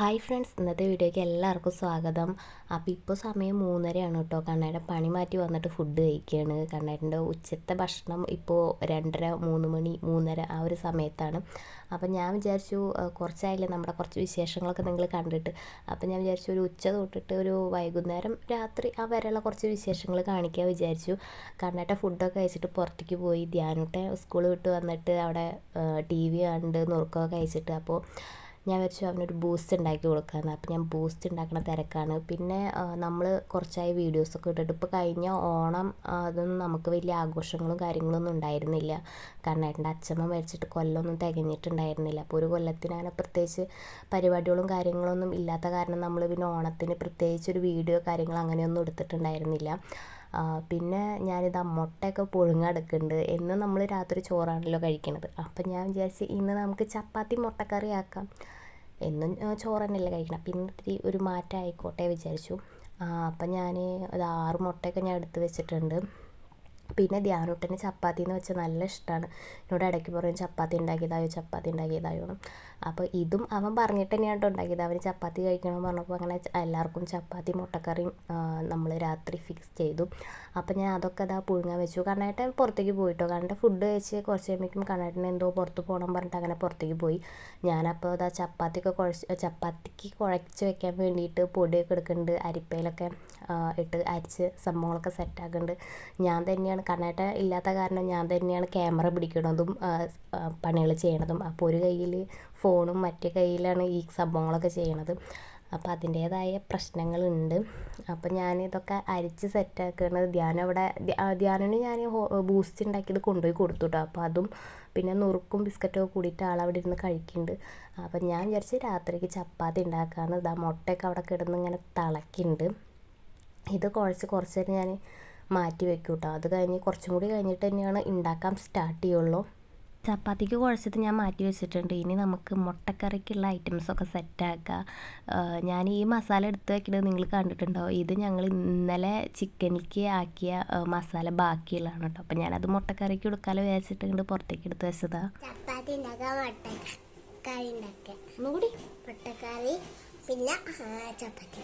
Hi friends ഇന്നത്തെ വീഡിയോയ്ക്ക് എല്ലാവർക്കും സ്വാഗതം. അപ്പോൾ ഇപ്പോൾ സമയം മൂന്നരയാണ് കേട്ടോ. കണ്ണേടെ പണി മാറ്റി വന്നിട്ട് ഫുഡ് കഴിക്കുകയാണ് കണ്ണേട്ടന്റെ ഉച്ചത്തെ ഭക്ഷണം ഇപ്പോൾ രണ്ടര മൂന്ന് മണി മൂന്നര ആ ഒരു സമയത്താണ്. അപ്പോൾ ഞാൻ വിചാരിച്ചു കുറച്ചായില്ലേ നമ്മുടെ കുറച്ച് വിശേഷങ്ങളൊക്കെ നിങ്ങൾ കണ്ടിട്ട്. അപ്പോൾ ഞാൻ വിചാരിച്ചു ഒരു ഉച്ച തൊട്ടിട്ട് ഒരു വൈകുന്നേരം രാത്രി ആ വരെയുള്ള കുറച്ച് വിശേഷങ്ങൾ കാണിക്കാൻ വിചാരിച്ചു. കണ്ണേട്ട ഫുഡൊക്കെ കഴിച്ചിട്ട് പുറത്തേക്ക് പോയി. ധ്യാനത്തെ സ്കൂൾ വിട്ട് വന്നിട്ട് അവിടെ ടി വി കണ്ട് നുറുക്കമൊക്കെ കഴിച്ചിട്ട്. അപ്പോൾ ഞാൻ വെച്ചു അവനൊരു ബൂസ്റ്റ് ഉണ്ടാക്കി കൊടുക്കാമെന്ന് അപ്പോൾ ഞാൻ ബൂസ്റ്റ് ഉണ്ടാക്കുന്ന തിരക്കാണ്. പിന്നെ നമ്മൾ കുറച്ചായി വീഡിയോസൊക്കെ ഇട്ടിട്ട്. ഇപ്പോൾ കഴിഞ്ഞ ഓണം അതൊന്നും നമുക്ക് വലിയ ആഘോഷങ്ങളും കാര്യങ്ങളൊന്നും ഉണ്ടായിരുന്നില്ല. കാരണം എന്റെ അച്ഛമ്മ മരിച്ചിട്ട് കൊല്ലമൊന്നും തികഞ്ഞിട്ടുണ്ടായിരുന്നില്ല. അപ്പോൾ ഒരു കൊല്ലത്തിന് അങ്ങനെ പ്രത്യേകിച്ച് പരിപാടികളും കാര്യങ്ങളൊന്നും ഇല്ലാത്ത കാരണം നമ്മൾ പിന്നെ ഓണത്തിന് പ്രത്യേകിച്ച് ഒരു വീഡിയോ കാര്യങ്ങൾ അങ്ങനെയൊന്നും എടുത്തിട്ടുണ്ടായിരുന്നില്ല. പിന്നെ ഞാനിത് മുട്ടയൊക്കെ പുഴുങ്ങെടുക്കുന്നുണ്ട് എന്നും നമ്മൾ രാത്രി ചോറാണല്ലോ കഴിക്കണത്. അപ്പം ഞാൻ വിചാരിച്ച് ഇന്ന് നമുക്ക് ചപ്പാത്തി മുട്ടക്കറി ആക്കാം. എന്നും ചോറ് തന്നെയല്ലേ കഴിക്കണം. അപ്പം ഇന്നിത്തിരി ഒരു മാറ്റം ആയിക്കോട്ടെ വിചാരിച്ചു. അപ്പം ഞാൻ ഒരു ആറ് മുട്ടയൊക്കെ ഞാൻ എടുത്ത് വെച്ചിട്ടുണ്ട്. പിന്നെ ധ്യാനൂട്ടന് ചപ്പാത്തി എന്ന് വെച്ചാൽ നല്ല ഇഷ്ടമാണ് എന്നോട് ഇടയ്ക്ക് പറയും ചപ്പാത്തി ഉണ്ടാക്കിയതായോ? ചപ്പാത്തി ഉണ്ടാക്കിയതായോ? അപ്പോൾ ഇതും അവൻ പറഞ്ഞിട്ട് തന്നെയാണ് ഉണ്ടാക്കിയത്. അവന് ചപ്പാത്തി കഴിക്കണം പറഞ്ഞപ്പോൾ അങ്ങനെ എല്ലാവർക്കും ചപ്പാത്തി മുട്ടക്കറിയും നമ്മൾ രാത്രി ഫിക്സ് ചെയ്തു. അപ്പോൾ ഞാൻ അതൊക്കെ അതാ പുഴുങ്ങാൻ വെച്ചു. കണ്ണായിട്ട് പുറത്തേക്ക് പോയിട്ടോ. കണ്ണേട്ടൻ ഫുഡ് കഴിച്ച് കുറച്ച് കഴിയുമ്പോഴേക്കും കണ്ണായിട്ടിന് എന്തോ പുറത്ത് പോകണം പറഞ്ഞിട്ട് അങ്ങനെ പുറത്തേക്ക് പോയി. ഞാനപ്പോൾ അതാ ചപ്പാത്തിയൊക്കെ കുഴച്ച് ചപ്പാത്തിക്ക് കുഴച്ച് വെക്കാൻ വേണ്ടിയിട്ട് പൊടിയൊക്കെ എടുക്കുന്നുണ്ട് അരിപ്പയിലൊക്കെ ഇട്ട് അരിച്ച് സംഭവങ്ങളൊക്കെ സെറ്റാക്കുന്നുണ്ട് ഞാൻ തന്നെയാണ് കണ്ണേട്ട ഇല്ലാത്ത കാരണം ഞാൻ തന്നെയാണ് ക്യാമറ പിടിക്കണതും പണികൾ ചെയ്യണതും. അപ്പോൾ ഒരു കയ്യിൽ ഫോണും മറ്റേ കയ്യിലാണ് ഈ സംഭവങ്ങളൊക്കെ ചെയ്യണത്. അപ്പോൾ അതിന്റേതായ പ്രശ്നങ്ങളുണ്ട്. അപ്പോൾ ഞാൻ ഞാനിതൊക്കെ അരിച്ച് സെറ്റാക്കുന്നത് ധ്യാനം അവിടെ ധ്യാനന് ഞാൻ ബൂസ്റ്റ് ഉണ്ടാക്കിയത് കൊണ്ടുപോയി കൊടുത്തു കേട്ടോ അപ്പോൾ അതും പിന്നെ നുറുക്കും ബിസ്ക്കറ്റും കൂടിയിട്ട് ആളവിടെ ഇരുന്ന് കഴിക്കുന്നുണ്ട്. അപ്പം ഞാൻ വിചാരിച്ച് രാത്രിക്ക് ചപ്പാത്തി ഉണ്ടാക്കാമെന്ന് ഇതാ മുട്ടയൊക്കെ അവിടെ കിടന്ന് ഇങ്ങനെ തിളക്കുന്നുണ്ട് ഇത് കുഴച്ച് കുറച്ച് നേരം ഞാൻ മാറ്റി വെക്കും കേട്ടോ അത് കഴിഞ്ഞ് കുറച്ചും കൂടി കഴിഞ്ഞിട്ട് തന്നെയാണ് ഉണ്ടാക്കാൻ സ്റ്റാർട്ട് ചെയ്യുള്ളൂ. ചപ്പാത്തിക്ക് കുഴച്ചിട്ട് ഞാൻ മാറ്റി വെച്ചിട്ടുണ്ട്. ഇനി നമുക്ക് മുട്ടക്കറിക്കുള്ള ഐറ്റംസൊക്കെ സെറ്റാക്കാം ഞാൻ ഈ മസാല എടുത്ത് വെക്കുന്നത് നിങ്ങൾ കണ്ടിട്ടുണ്ടോ? ഇത് ഞങ്ങൾ ഇന്നലെ ചിക്കനിക്ക് ആക്കിയ മസാല ബാക്കിയുള്ളതാണ് കേട്ടോ. അപ്പം ഞാനത് മുട്ടക്കറിക്ക് എടുക്കാലോ വേച്ചിട്ടുണ്ട് പുറത്തേക്ക് എടുത്ത് വെച്ചതാ. ചപ്പാത്തി ഉണ്ടാക്കാൻ മുട്ടക്കറി പിന്നെ ചപ്പാത്തി.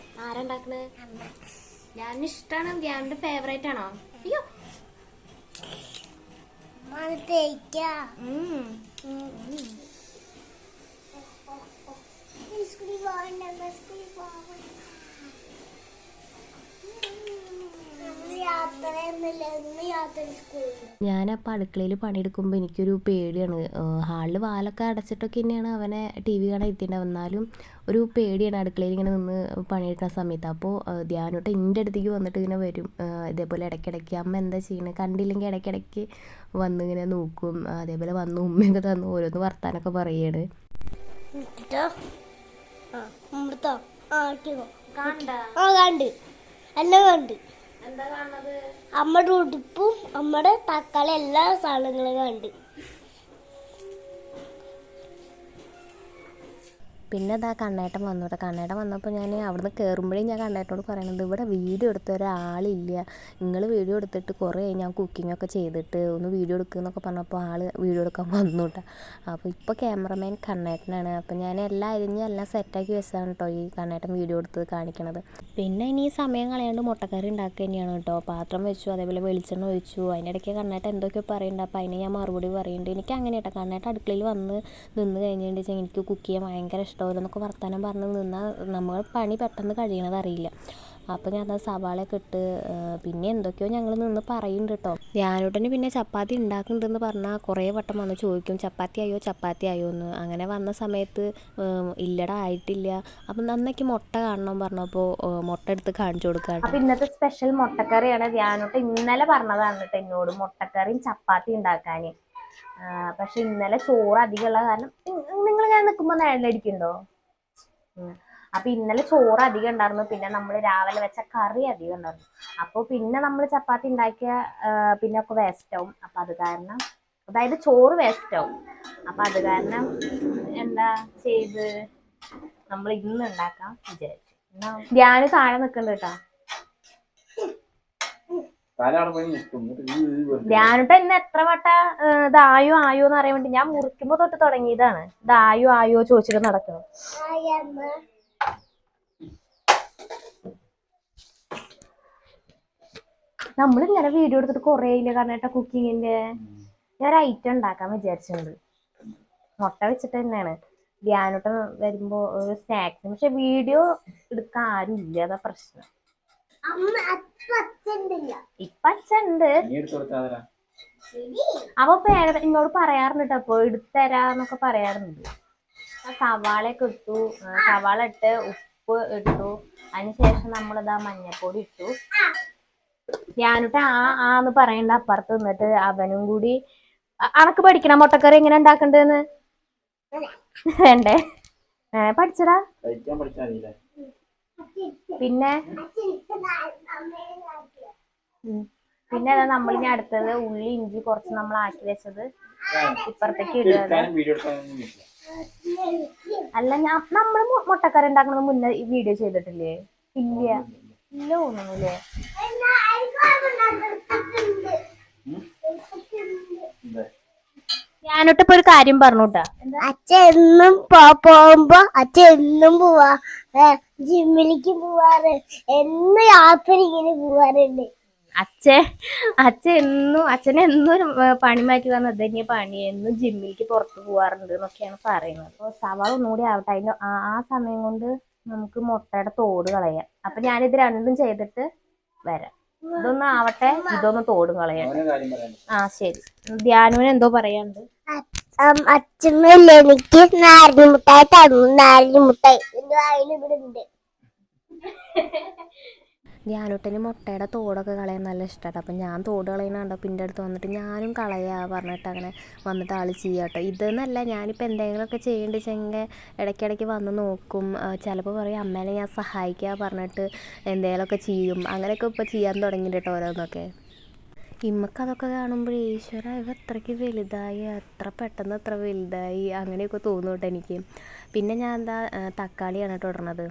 ഞാൻ ഇഷ്ടമാണ് ധ്യാനിന്റെ ഫേവറേറ്റ് ആണോ? അയ്യോ. യാത്രയൊന്നുമില്ല. ഞാനപ്പോൾ അടുക്കളയിൽ പണിയെടുക്കുമ്പോൾ എനിക്കൊരു പേടിയാണ്. ഹാളിൽ വാലൊക്കെ അടച്ചിട്ടൊക്കെ തന്നെയാണ് അവനെ ടി വി കാണാൻ എത്തിയിട്ടുണ്ടാവും എന്നാലും ഒരു പേടിയാണ് അടുക്കളയിൽ ഇങ്ങനെ നിന്ന് പണിയെടുക്കുന്ന സമയത്ത്. അപ്പോൾ ധ്യാനോട്ട് എന്റെ അടുത്തേക്ക് വന്നിട്ട് ഇങ്ങനെ വരും. ഇതേപോലെ ഇടയ്ക്കിടയ്ക്ക് അമ്മ എന്താ ചെയ്യണത് കണ്ടില്ലെങ്കിൽ ഇടയ്ക്കിടയ്ക്ക് വന്ന് ഇങ്ങനെ നോക്കും. അതേപോലെ വന്ന് ഉമ്മയൊക്കെ തന്നു ഓരോന്ന് വർത്താനൊക്കെ പറയാണ്. കണ്ട? ആ കണ്ട്. എല്ലാം കണ്ട്. അമ്മയുടെ ഉടുപ്പും അമ്മയുടെ തക്കാളി എല്ലാ സാധനങ്ങളും കണ്ട്. പിന്നെ അതാ കണ്ണേട്ടൻ വന്നു കേട്ടോ കണ്ണേട്ടൻ വന്നപ്പോൾ ഞാൻ അവിടുന്ന് കയറുമ്പോഴേ ഞാൻ കണ്ണേട്ടനോട് പറയണത് ഇവിടെ വീഡിയോ എടുത്ത ഒരാളില്ല. നിങ്ങൾ വീഡിയോ എടുത്തിട്ട് കുറേ ഞാൻ കുക്കിങ്ങൊക്കെ ചെയ്തിട്ട് ഒന്ന് വീഡിയോ എടുക്കുന്നൊക്കെ പറഞ്ഞപ്പോൾ ആൾ വീഡിയോ എടുക്കാൻ വന്നു കേട്ടോ അപ്പോൾ ഇപ്പോൾ ക്യാമറമാൻ കണ്ണേട്ടനാണ്. അപ്പോൾ ഞാൻ എല്ലാം അരിഞ്ഞ് എല്ലാം സെറ്റാക്കി വെച്ചതാണ് കേട്ടോ ഈ കണ്ണേട്ടൻ വീഡിയോ എടുത്ത് കാണിക്കണത്. പിന്നെ ഇനി സമയം കളയാണ്ട് മുട്ടക്കറി ഉണ്ടാക്കുക തന്നെയാണ് കേട്ടോ പാത്രം വെച്ചു അതേപോലെ വെളിച്ചെണ്ണ ഒഴിച്ചു. അതിന്റെ ഇടയ്ക്ക് കണ്ണേട്ടൻ എന്തൊക്കെയോ പറയുന്നുണ്ട് അപ്പോൾ അതിന് ഞാൻ മറുപടി പറയുന്നുണ്ട് എനിക്ക് അങ്ങനെ കേട്ടോ കണ്ണേട്ടൻ അടുക്കളയിൽ വന്ന് നിന്ന് കഴിഞ്ഞിട്ടുണ്ടെങ്കിൽ എനിക്ക് കുക്ക് ചെയ്യാൻ ഭയങ്കര ഇഷ്ടമല്ല എന്നൊക്കെ വർത്തമാനം പറഞ്ഞ് നിന്നാൽ നമ്മൾ പണി പെട്ടെന്ന് കഴിയണത് അറിയില്ല അപ്പോൾ ഞാൻ അത് സവാളയൊക്കെ ഇട്ട് പിന്നെ എന്തൊക്കെയോ ഞങ്ങൾ നിന്ന് പറയുന്നുണ്ട് കേട്ടോ ഞാനുടനെ പിന്നെ ചപ്പാത്തി ഉണ്ടാക്കുന്നുണ്ടെന്ന് പറഞ്ഞാൽ കുറേ വട്ടം വന്ന് ചോദിക്കും ചപ്പാത്തി ആയോ ചപ്പാത്തി ആയോ? എന്ന്. അങ്ങനെ വന്ന സമയത്ത് ഇല്ലട ആയിട്ടില്ല. അപ്പം നന്നയ്ക്ക് മുട്ട കാണണം പറഞ്ഞപ്പോൾ മുട്ട എടുത്ത് കാണിച്ചു കൊടുക്കാം അപ്പൊ ഇന്നത്തെ സ്പെഷ്യൽ മുട്ടക്കറിയാണ്. ഞാനോട്ട് ഇന്നലെ പറഞ്ഞതാണ് കേട്ടോ എന്നോട് മുട്ടക്കറിയും ചപ്പാത്തി ഉണ്ടാക്കാന്. പക്ഷെ ഇന്നലെ ചോറ് അധികമുള്ള കാരണം നിങ്ങൾ ഞാൻ നിൽക്കുമ്പോൾ നിഴലടിക്കുന്നുണ്ടോ ഉം. അപ്പൊ ഇന്നലെ ചോറ് അധികം ഉണ്ടായിരുന്നു. പിന്നെ നമ്മൾ രാവിലെ വെച്ച കറി അധികം ഉണ്ടായിരുന്നു. അപ്പൊ പിന്നെ നമ്മൾ ചപ്പാത്തി ഉണ്ടാക്കിയ പിന്നെ ഒക്കെ വേസ്റ്റ് ആവും. അപ്പൊ അത് കാരണം അതായത് ചോറ് വേസ്റ്റ് ആവും. അപ്പൊ അത് കാരണം എന്താ ചെയ്ത്? നമ്മൾ ഇന്ന് ഉണ്ടാക്കാം വിചാരിച്ചു. ഞാൻ താഴെ നിൽക്കണ്ട കേട്ടോ. ഞാനിപ്പോ എന്നെ എത്ര വട്ട ഇതായോ ആയോ എന്ന് അറിയാൻ വേണ്ടി ഞാൻ മുറിക്കുമ്പോ തൊട്ട് തുടങ്ങിയതാണ്. ഇതായോ ആയോ ചോദിച്ചിട്ട് നടക്കണം. നമ്മൾ വീഡിയോ എടുത്തിട്ട് കൊറേ ഇല്ല കാരണം കുക്കിങ്ങിന്റെ? ഞാൻ ഒരു ഐറ്റം ഉണ്ടാക്കാൻ വിചാരിച്ചിട്ടുണ്ട്. മുട്ട വെച്ചിട്ട് തന്നെയാണ്. ധ്യാനോട്ടം വരുമ്പോ സ്നാക്സ് പക്ഷെ വീഡിയോ എടുക്കാൻ ആരും ഇല്ല അതാ പ്രശ്നം. ഇപ്പൊ അച്ഛണ്ട് നീ എടുത്ത് കൊടുത്താ അവ പേര എന്നോട് പറയാറുണ്ട് അപ്പൊ എടുത്തരാന്നൊക്കെ പറയാറുണ്ട്. ആ സവാളയൊക്കെ ഇട്ടു. സവാള ഇട്ട് ഉപ്പ് ഇട്ടു. അതിനുശേഷം നമ്മളിതാ മഞ്ഞപ്പൊടി ഇട്ടു. ഞാനിട്ട് ആ ആന്ന് പറയണ്ട അപ്പുറത്ത് നിന്നിട്ട് അവനും കൂടി. അനക്ക് പഠിക്കണം മുട്ടക്കറി എങ്ങനെ ഉണ്ടാക്കണ്ടെന്ന്? വേണ്ടേ? ഏ പഠിച്ചടാ. പിന്നെ. പിന്നെ അതാ നമ്മൾ ഇനി അടുത്തത് ഉള്ളി ഇഞ്ചി കുറച്ച് നമ്മൾ ആക്കി വെച്ചത്. ഇപ്പുറത്തേക്ക് അല്ല ഞാൻ നമ്മൾ മുട്ടക്കറി ഉണ്ടാക്കുന്നത് മുന്നേ ഈ വീഡിയോ ചെയ്തിട്ടില്ലേ? ഇല്ല. ഇല്ല തോന്നുന്നില്ലേ? ഞാനോട്ട് ഇപ്പൊ ഒരു കാര്യം പറഞ്ഞുട്ടാ. അച്ഛൻ എന്നും പോ- പോകുമ്പോ അച്ഛൻ എന്നും പോവാ. ജിമ്മിലേക്ക് പോവാറ്. എന്ന് യാത്ര ഇങ്ങനെ പോവാറുണ്ട്. അച്ഛൻ അച്ഛൻ എന്നും അച്ഛനെ എന്നും ഒരു, പണി മാറ്റി വന്ന തന്നെ പണി. എന്നും ജിമ്മിലേക്ക് പുറത്ത് പോവാറുണ്ട് എന്നൊക്കെയാണ് പറയുന്നത്. അപ്പോൾ സവാള ഒന്നുകൂടി ആവട്ടെ. അതിന് ആ സമയം കൊണ്ട് നമുക്ക് മുട്ടയുടെ തോട് കളയാം. അപ്പൊ ഞാനിത് രണ്ടും ചെയ്തിട്ട് വരാം. ഇതൊന്ന് ആവട്ടെ. ഇതൊന്ന് തോടും കളയാം. ആ ശരി. ധ്യാനുവിന് എന്തോ പറയാനുണ്ട്? അച്ഛനല്ല എനിക്ക് നാരങ്ങ തന്നു. നാരങ്ങ മുട്ടായി മുട്ടയുടെ തോടൊക്കെ കളയാൻ നല്ല ഇഷ്ടമാണ് അപ്പം ഞാൻ തോട് കളയുന്ന കണ്ടപ്പോൾ എന്റെ അടുത്ത് വന്നിട്ട്. ഞാനും കളയാ പറഞ്ഞിട്ട് അങ്ങനെ വന്നിട്ട് ആൾ ചെയ്യാട്ടോ. ഇതെന്നല്ല ഞാനിപ്പോൾ എന്തെങ്കിലുമൊക്കെ ചെയ്യേണ്ടിച്ചെങ്കിൽ ഇടയ്ക്കിടയ്ക്ക് വന്ന് നോക്കും. ചിലപ്പോൾ പറയും അമ്മേനെ ഞാൻ സഹായിക്കുക പറഞ്ഞിട്ട് എന്തെങ്കിലുമൊക്കെ ചെയ്യും. അങ്ങനെയൊക്കെ ഇപ്പോൾ ചെയ്യാൻ തുടങ്ങി കേട്ടോ ഓരോന്നൊക്കെ. ഇമ്മക്ക് അതൊക്കെ കാണുമ്പോൾ ഈശ്വര ഇവ അത്രയ്ക്ക് വലുതായി അത്ര പെട്ടെന്ന് അത്ര വലുതായി അങ്ങനെയൊക്കെ തോന്നും എനിക്ക്. പിന്നെ ഞാൻ എന്താ തക്കാളിയാണ് കേട്ടോ ഇടണത്.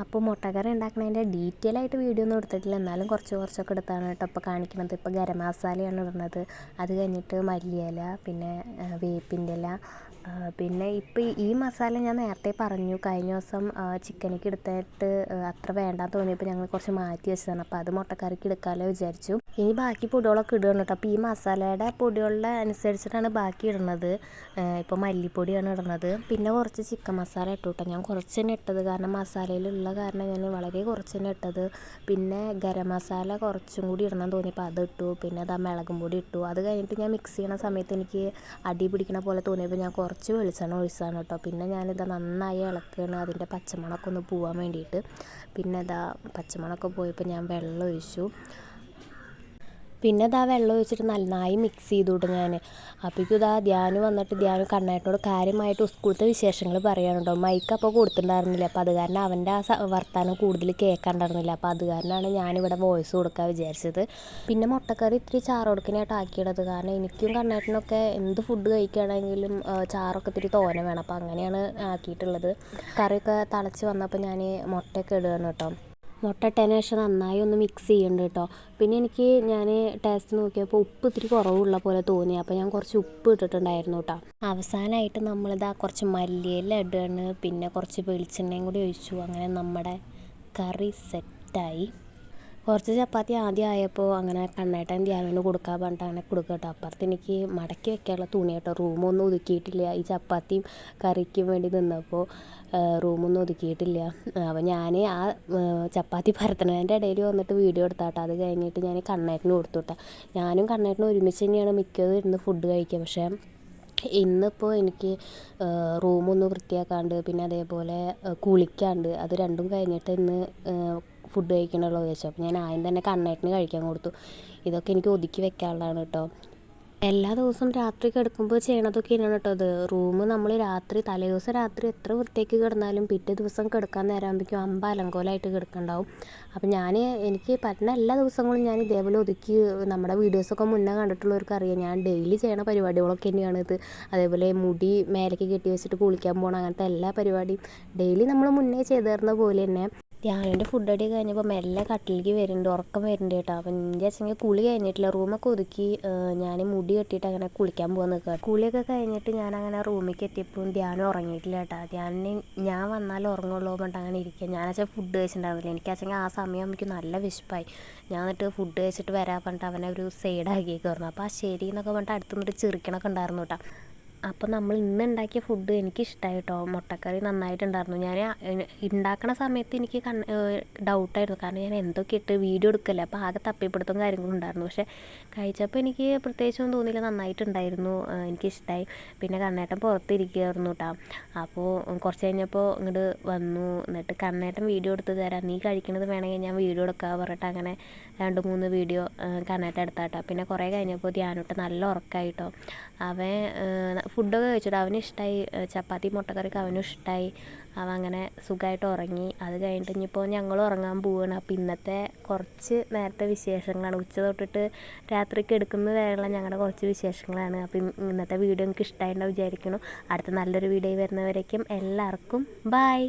അപ്പോൾ മുട്ടക്കറി ഉണ്ടാക്കുന്നതിന്റെ ഡീറ്റെയിൽ ആയിട്ട് വീഡിയോ ഒന്നും എടുത്തിട്ടില്ല. എന്നാലും കുറച്ച് കുറച്ചൊക്കെ എടുത്താണ് കേട്ടോ ഇപ്പോൾ കാണിക്കുന്നത് ഇപ്പോൾ ഗരം മസാലയാണ് ഇടുന്നത്. അത് കഴിഞ്ഞിട്ട് മല്ലിയില പിന്നെ വേപ്പിന്റെ ഇല പിന്നെ ഇപ്പോൾ ഈ മസാല ഞാൻ നേരത്തെ പറഞ്ഞു കഴിഞ്ഞ ദിവസം ചിക്കനിക്ക് എടുത്തിട്ട് അത്ര വേണ്ടാന്ന് തോന്നിയപ്പോൾ ഞങ്ങൾ കുറച്ച് മാറ്റി വെച്ചതാണ്. അപ്പോൾ അത് മുട്ടക്കറിക്ക് എടുക്കാമല്ലോ വിചാരിച്ചു. ഇനി ബാക്കി പൊടികളൊക്കെ ഇടുകയാണ് കേട്ടോ. അപ്പോൾ ഈ മസാലയുടെ പൊടികളുടെ അനുസരിച്ചിട്ടാണ് ബാക്കി ഇടുന്നത്. ഇപ്പോൾ മല്ലിപ്പൊടിയാണ് ഇടുന്നത്. പിന്നെ കുറച്ച് ചിക്കൻ മസാല ഇട്ടു കേട്ടോ. ഞാൻ കുറച്ച് തന്നെ ഇട്ടത്. കാരണം മസാലയിലുള്ള കാരണം ഞാൻ വളരെ കുറച്ച് തന്നെ ഇട്ടത്. പിന്നെ ഗരം മസാല കുറച്ചും കൂടി ഇടണം തോന്നിയപ്പോൾ അത് ഇട്ടു. പിന്നെ അതാ മുളകും പൊടി ഇട്ടു. അത് കഴിഞ്ഞിട്ട് ഞാൻ മിക്സ് ചെയ്യണ സമയത്ത് എനിക്ക് അടി പിടിക്കണ പോലെ തോന്നിയപ്പോൾ ഞാൻ കുറച്ച് വെളിച്ചെണ്ണ ഒഴിച്ചതാണ് കേട്ടോ. പിന്നെ ഞാനിത് നന്നായി ഇളക്കുകയാണ് അതിന്റെ പച്ചമണമൊക്കെ ഒന്ന് പോവാൻ വേണ്ടിയിട്ട്. പിന്നെ ഇതാ പച്ചമണമൊക്കെ പോയപ്പോൾ ഞാൻ വെള്ളം ഒഴിച്ചു. പിന്നെ ഇതാ വെള്ളം ഒഴിച്ചിട്ട് നന്നായി മിക്സ് ചെയ്തു വിടും ഞാൻ അപ്പോഴേക്കും ഇതാ ധ്യാനം വന്നിട്ട് ധ്യാനം കണ്ണേട്ടനോട് കാര്യമായിട്ട് സ്കൂളത്തെ വിശേഷങ്ങൾ പറയാനുണ്ടോ? മൈക്ക് അപ്പോൾ കൊടുത്തിട്ടുണ്ടായിരുന്നില്ല? അപ്പോൾ അത് കാരണം അവന്റെ ആ വർത്തമാനം കൂടുതൽ കേൾക്കാണ്ടായിരുന്നില്ല? അപ്പോൾ അത് കാരണമാണ് ഞാനിവിടെ വോയിസ് കൊടുക്കാൻ വിചാരിച്ചത്. പിന്നെ മുട്ടക്കറി ഇത്തിരി ചാറ് കൊടുക്കാനായിട്ട് ആക്കിയിടത്. കാരണം എനിക്കും കണ്ണേട്ടനൊക്കെ എന്ത് ഫുഡ് കഴിക്കുകയാണെങ്കിലും ചാറൊക്കെ ഇത്തിരി തോന വേണം. അപ്പോൾ അങ്ങനെയാണ് ആക്കിയിട്ടുള്ളത്. കറിയൊക്കെ തളച്ച് വന്നപ്പോൾ ഞാൻ മുട്ടയൊക്കെ ഇടുകയാണ് കേട്ടോ. മുട്ട ഇട്ടതിന് നന്നായി ഒന്ന് മിക്സ് ചെയ്യുന്നുണ്ട് കേട്ടോ പിന്നെ എനിക്ക് ഞാൻ ടേസ്റ്റ് നോക്കിയപ്പോൾ ഉപ്പ് ഇത്തിരി കുറവുള്ള പോലെ തോന്നി. അപ്പോൾ ഞാൻ കുറച്ച് ഉപ്പ് ഇട്ടിട്ടുണ്ടായിരുന്നു കേട്ടോ അവസാനമായിട്ട് നമ്മളിതാ കുറച്ച് മല്ലിയില ഇടുകയാണ് പിന്നെ കുറച്ച് വെളിച്ചെണ്ണയും കൂടി ഒഴിച്ചു. അങ്ങനെ നമ്മുടെ കറി സെറ്റായി കുറച്ച് ചപ്പാത്തി ആദ്യം ആയപ്പോൾ അങ്ങനെ കണ്ണേട്ടൻ ധ്യാനം കൊടുക്കാൻ പറഞ്ഞിട്ട് അങ്ങനെ കൊടുക്കുക കേട്ടോ. അപ്പുറത്ത് എനിക്ക് മടക്കി വെക്കാനുള്ള തുണി കേട്ടോ. റൂമൊന്നും ഒതുക്കിയിട്ടില്ല. ഈ ചപ്പാത്തിയും കറിക്കും വേണ്ടി നിന്നപ്പോൾ റൂമൊന്നും ഒതുക്കിയിട്ടില്ല. അപ്പോൾ ഞാൻ ആ ആ, ചപ്പാത്തി പരത്തണതിന്റെ ഇടയിൽ വന്നിട്ട് വീഡിയോ എടുത്താട്ടോ അത് കഴിഞ്ഞിട്ട് ഞാൻ കണ്ണേട്ടന് കൊടുത്തു കേട്ടോ. ഞാനും കണ്ണേട്ടനും ഒരുമിച്ച് തന്നെയാണ് മിക്കതും ഇരുന്ന് ഫുഡ് കഴിക്കുക. പക്ഷേ ഇന്നിപ്പോൾ എനിക്ക് റൂമൊന്ന് വൃത്തിയാക്കാണ്ട് പിന്നെ അതേപോലെ കുളിക്കാണ്ട് അത് രണ്ടും കഴിഞ്ഞിട്ട് ഇന്ന് ഫുഡ് കഴിക്കണുള്ളൂ ചോദിച്ചു അപ്പോൾ ഞാൻ ആദ്യം തന്നെ കണ്ണേട്ടിന് കഴിക്കാൻ കൊടുത്തു. ഇതൊക്കെ എനിക്ക് ഒതുക്കി വെക്കാനുള്ളതാണ് കേട്ടോ. എല്ലാ ദിവസവും രാത്രി കിടക്കുമ്പോൾ ചെയ്യണതൊക്കെ തന്നെയാണ് കേട്ടോ അത് റൂം നമ്മൾ രാത്രി തലേദിവസം രാത്രി എത്ര വൃത്തിയാക്കി കിടന്നാലും പിറ്റേ ദിവസം കിടക്കാൻ നേരമാകുമ്പോഴേക്കും അമ്പ അലങ്കോലായിട്ട് കിടക്കുന്നുണ്ടാവും അപ്പം ഞാൻ എനിക്ക് പറ്റുന്ന എല്ലാ ദിവസങ്ങളും ഞാൻ ഇതേപോലെ ഒതുക്കി നമ്മുടെ വീഡിയോസൊക്കെ മുന്നേ കണ്ടിട്ടുള്ളവർക്ക് അറിയാം. ഞാൻ ഡെയിലി ചെയ്യണ പരിപാടികളൊക്കെ തന്നെയാണ് ഇത്. അതേപോലെ മുടി മേലേക്ക് കെട്ടി വെച്ചിട്ട് കുളിക്കാൻ പോകണം അങ്ങനത്തെ എല്ലാ പരിപാടിയും ഡെയിലി നമ്മൾ മുന്നേ ചെയ്തു തരുന്ന പോലെ തന്നെ. ധ്യാനിന്റെ ഫുഡ് അടി കഴിഞ്ഞപ്പോൾ മെല്ലെ കട്ടിലേക്ക് വരുന്നുണ്ട് ഉറക്കം വരുന്നുണ്ട് കേട്ടോ. അപ്പം എന്റെ അച്ഛനെങ്കിൽ കുളി കഴിഞ്ഞിട്ടില്ല റൂമൊക്കെ ഒതുക്കി ഞാൻ മുടി കെട്ടിയിട്ട് അങ്ങനെ കുളിക്കാൻ പോകാൻ നിൽക്കുക കുളിയൊക്കെ കഴിഞ്ഞിട്ട് ഞാൻ അങ്ങനെ റൂമിലേക്ക് എത്തിയപ്പോൾ ധ്യാനം ഉറങ്ങിയിട്ടില്ല കേട്ടോ. ധ്യാനിന് ഞാൻ വന്നാൽ ഉറങ്ങുള്ളൂ പറഞ്ഞിട്ട് അങ്ങനെ ഇരിക്കുക ഞാൻ അച്ഛൻ ഫുഡ് കഴിച്ചിട്ടുണ്ടായിരുന്നില്ല. എനിക്ക് അച്ഛൻ ആ സമയം എനിക്ക് നല്ല വിശപ്പായി. ഞാൻ എന്നിട്ട് ഫുഡ് കഴിച്ചിട്ട് വരാൻ പറഞ്ഞിട്ട് അവനെ ഒരു സൈഡാക്കിയേക്കായിരുന്നു അപ്പോൾ ആ ശരി എന്നൊക്കെ പറഞ്ഞിട്ട് അടുത്തുനിന്നിട്ട് ചെറുക്കണൊക്കെ ഉണ്ടായിരുന്നു കേട്ടോ. അപ്പോൾ നമ്മൾ ഇന്ന് ഉണ്ടാക്കിയ ഫുഡ് എനിക്ക് ഇഷ്ടമായി കേട്ടോ മുട്ടക്കറി നന്നായിട്ടുണ്ടായിരുന്നു. ഞാൻ ഉണ്ടാക്കണ സമയത്ത് എനിക്ക് കൺ ഡൗട്ടായിരുന്നു കാരണം ഞാൻ എന്തൊക്കെ ഇട്ട് വീഡിയോ എടുക്കല്ലേ? അപ്പോൾ ആകെ തപ്പിപ്പിടുത്തും കാര്യങ്ങളും ഉണ്ടായിരുന്നു. പക്ഷേ കഴിച്ചപ്പോൾ എനിക്ക് പ്രത്യേകിച്ചൊന്നും തോന്നിയില്ല. നന്നായിട്ടുണ്ടായിരുന്നു. എനിക്ക് ഇഷ്ടമായി പിന്നെ കണ്ണേട്ടൻ പുറത്തിരിക്കുകയായിരുന്നു കേട്ടോ അപ്പോൾ കുറച്ച് കഴിഞ്ഞപ്പോൾ ഇങ്ങോട്ട് വന്നു. എന്നിട്ട് കണ്ണേട്ടൻ വീഡിയോ എടുത്ത് തരാം. നീ കഴിക്കണത് വേണമെങ്കിൽ ഞാൻ വീഡിയോ എടുക്കുക പറഞ്ഞിട്ട് അങ്ങനെ രണ്ട് മൂന്ന് വീഡിയോ കണ്ണേട്ടൻ എടുത്താട്ടോ പിന്നെ കുറേ കഴിഞ്ഞപ്പോൾ ധ്യാനോട്ട് നല്ല ഉറക്കമായിട്ടോ അവൻ ഫുഡൊക്കെ കഴിച്ചിട്ട് അവന് ഇഷ്ടമായി ചപ്പാത്തി മുട്ടക്കറിയൊക്കെ അവനും ഇഷ്ടമായി അവൻ അങ്ങനെ സുഖമായിട്ട് ഉറങ്ങി. അത് കഴിഞ്ഞിട്ട് ഇനിയിപ്പോൾ ഞങ്ങൾ ഉറങ്ങാൻ പോവുകയാണ് അപ്പോൾ ഇന്നത്തെ കുറച്ച് നേരത്തെ വിശേഷങ്ങളാണ്. ഉച്ച തൊട്ടിട്ട് രാത്രിക്ക് എടുക്കുന്ന ഞങ്ങളുടെ കുറച്ച് വിശേഷങ്ങളാണ്. അപ്പം ഇന്നത്തെ വീഡിയോ നിങ്ങൾക്ക് ഇഷ്ടമായിട്ടുണ്ടാവും വിചാരിക്കുന്നു. അടുത്ത നല്ലൊരു വീഡിയോ വരുന്നവരേക്കും എല്ലാവർക്കും ബായ്